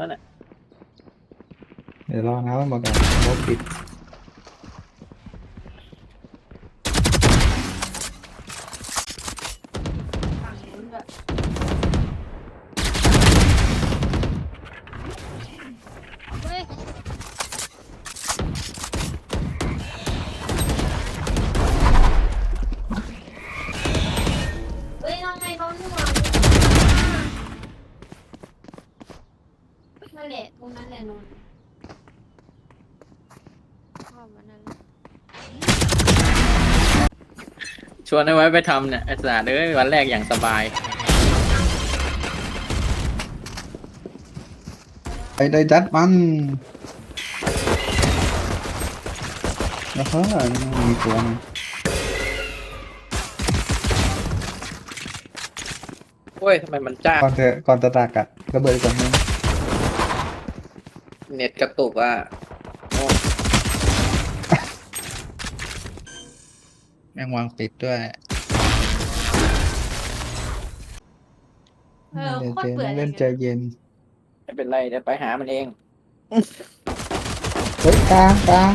นั้นอะ เดี๋ยวรอนะมันบอกกันรถปิด มันนั่นแหละชวนให้ไว้ไปทำเนี่ยไอ้สาดเอ้ยวันแรกอย่างสบาย ไปได้จัดมันแล้วเฮ้ยมีตัวหนึงโอ้ยทำไมมันจ้าก่อนเถอะก่อนจะตากอะระเบิดก่อนนึงเน็ตกระตุกอะโอ้ แม่งวางปิดด้วยเออเล่นโคตเจรนเบื่อเลเล่ยนใจเย็น ไม่เป็นไรเดี๋ยวไปหามันเอง เฮ้ยกลางกลาง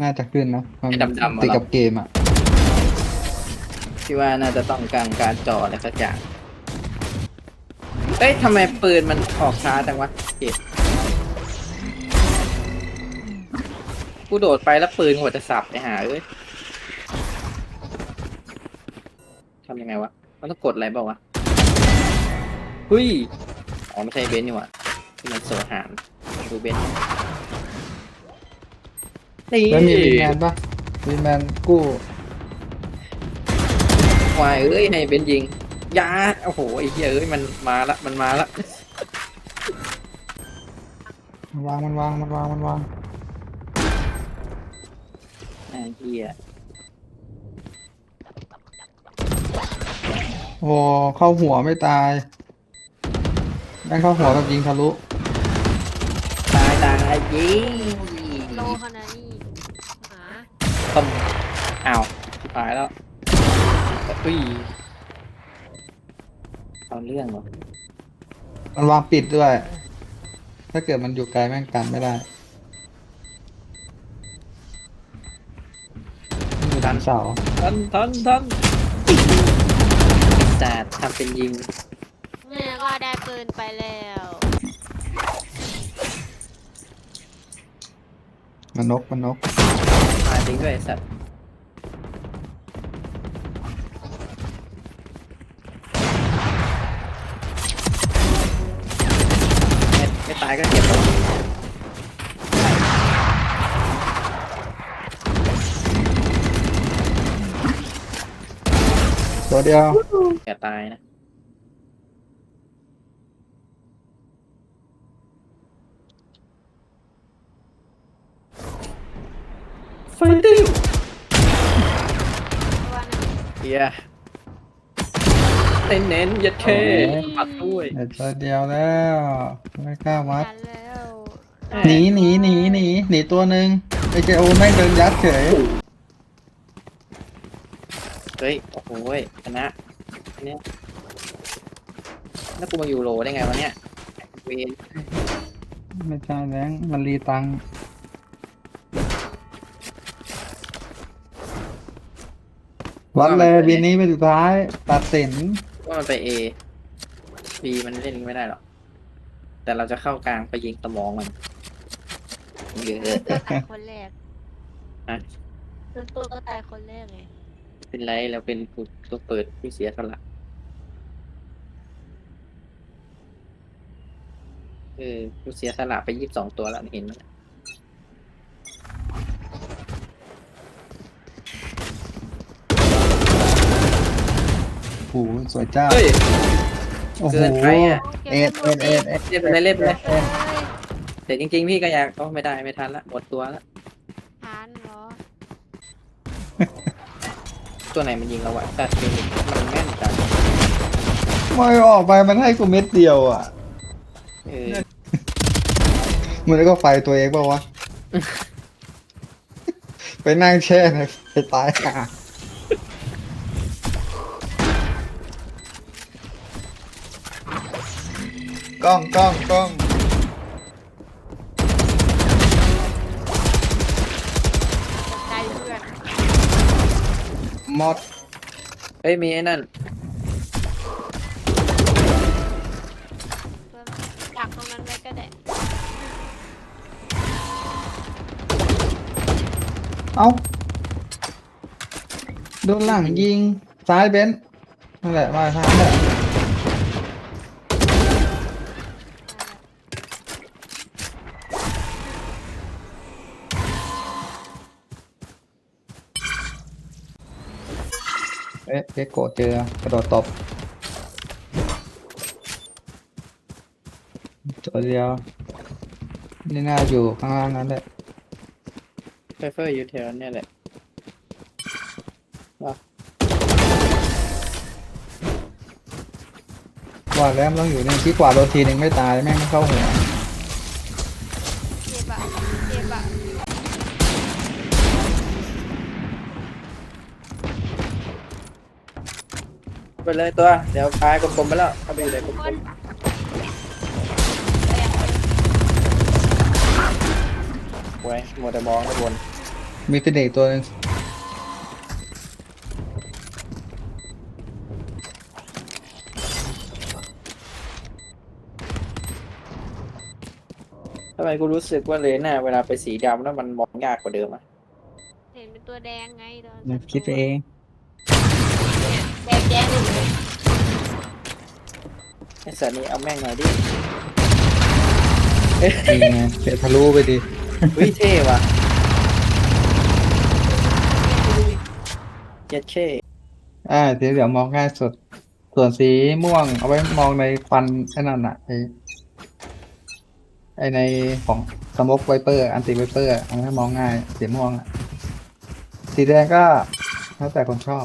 น่าจะขึ้นนะมันไอ้ดำๆอะ ติดเหรอกับเกมอะ ที่ว่าน่าจะต้องการการจออะไรสักอย่าง เอ้ยทำไมปืนมันออกช้าจังวะเก็บกูโดดไปแล้วปืนหัวจะสับไปหาเอ้ยทำยังไงวะ มันต้องกดอะไรเปล่าวะเฮ้ยอ๋อไม่ใช่เบนซ์นี่หว่าที่มันโซหารดูเบนซ์นี่แล้วมีวินแมนปะวินแมนกู้ ควายเอ้ยให้เบนซ์ยิง ยาโอ้โหไอ้เหี้ยเอ้ยมันมาละมันมาละมันวางมันวางมันวางมันวางไอ้เหี้ยโอ้เข้าหัวไม่ตายแม่งเข้าหัวแบบยิงทะลุตายตายยิงโลขนาดนี้หาต้มอ้าวชิบหายแล้วอุ้ย เอาเรื่องเหรอมันวางปิดด้วย ถ้าเกิดมันอยู่ไกลแม่งกันไม่ได้มันอยู่ดันเสาทันทันทันแต่ทำเป็นยิงแม่ก็ได้ปืนไปแล้วมันนกมันนกมาจริงด้วยไอ้สัตว์ายก็เก็บแล้วตัวเดียวอย่าตายนะไฟติ้งตัวนั้น เฮียเน้นเน้นๆยัดเข้ปัดด้วยเดี๋ยวตัวเดียวแล้วไม่กล้าวัดทันแล้วหนีหนีหนีหนีหนีตัวหนึ่งไอเจโอแม่งเดินยัดเฉยเฮ้ย โอ้โหยชนะอันเนี้ยแล้วกูมาอยู่โรได้ไงวะเนี่ยเวนไม่ใช่แบงค์มันรีตังค์วัดเลยบินนี้เป็นสุดท้ายตัดสิน ว่ามันไปเอบีมันเล่นไม่ได้หรอก แต่เราจะเข้ากลางไปยิงสมองมันเยอะตัวตายคนแรกฮะตัวตัวก็ตายคนแรกไงเป็นไรเราเป็นผู้ตัวเปิดผู้เสียสละเออผู้เสียสละไปยี่สิบสองตัวแล้วเห็นไหม โอ้โหสวยจ้า เฮ้ย โอ้โห เกินไปอะ เอ็ดเอ็ดเอ็ดเอ็ดเล่นไปเลยเล่นไปเลยเอ้ยแต่จริงๆ พี่ก็อยากก็ไม่ได้ไม่ทันละหมดตัวละทานเหรอตัวไหนมันยิงเราอะแต่คือมันแม่นจังไม่ออกไปมันให้กูเม็ดเดียวอะ เออมันก็ไฟตัวเองเปล่าวะ ไปนั่งแช่ในไปตายค่ะ กล้องกล้องกล้องตกใจเพื่อนมอดเฮ้ยมีไอ้นั่น เพื่อนดักตรงนั้นไว้ก็ได้เอ้าโดนหลังยิงซ้ายเบนซ์นั่นแหละมาทางนั้นแหละ อ๊ะเอ็กโกเจอกระโดดตบตัวเดียวนี่น่าอยู่ข้างล่างนั้นแหละไฟเฟอร์อยู่แถวเนี่ยแหละว่าแล้วมันต้องอยู่เนี่ยที่กว่าโดนทีหนึ่งไม่ตายแม่งไม่เข้าหัว เจ็บอะเจ็บอะ ไปเลยตัว เดี๋ยวปลายกลมๆไปแล้วเข้าไปอยู่เลยกลคมนๆไว้มัวแต่มองข้างบนมีฟินิกตัวหนึงทำไมกูรู้สึกว่าเลน่าเวลาไปสีดำแล้วมันมองยากกว่าเดิมอะเห็นเป็นตัวแดงไงตอนเนี่ยคิดไปเอง แดงแดงอยู่เลยไอ้สัตว์นี้เอาแม่งหน่อยดินี่ไงเสียทะลุไปดิเฮ้ยเท่ว่ะเจ็ดเช่อ่าสีเหลืองมองง่ายสุด ส่วนสีม่วงเอาไว้มองในควันแค่นั้นอะไอไอในของสมกไวเปอร์อันติไวเปอร์เอาให้มองง่ายสีม่วงอะสีแดงก็แล้วแต่คนชอบ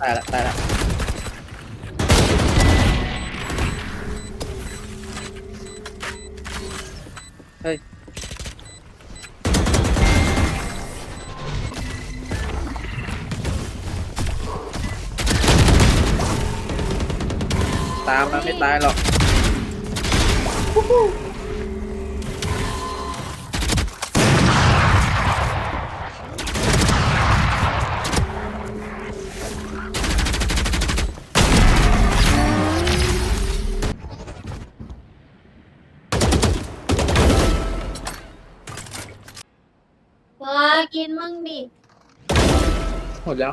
ตายละตายละเฮ้ยตามมาไม่ตายหรอก กินมั่งดิ หมดแล้ว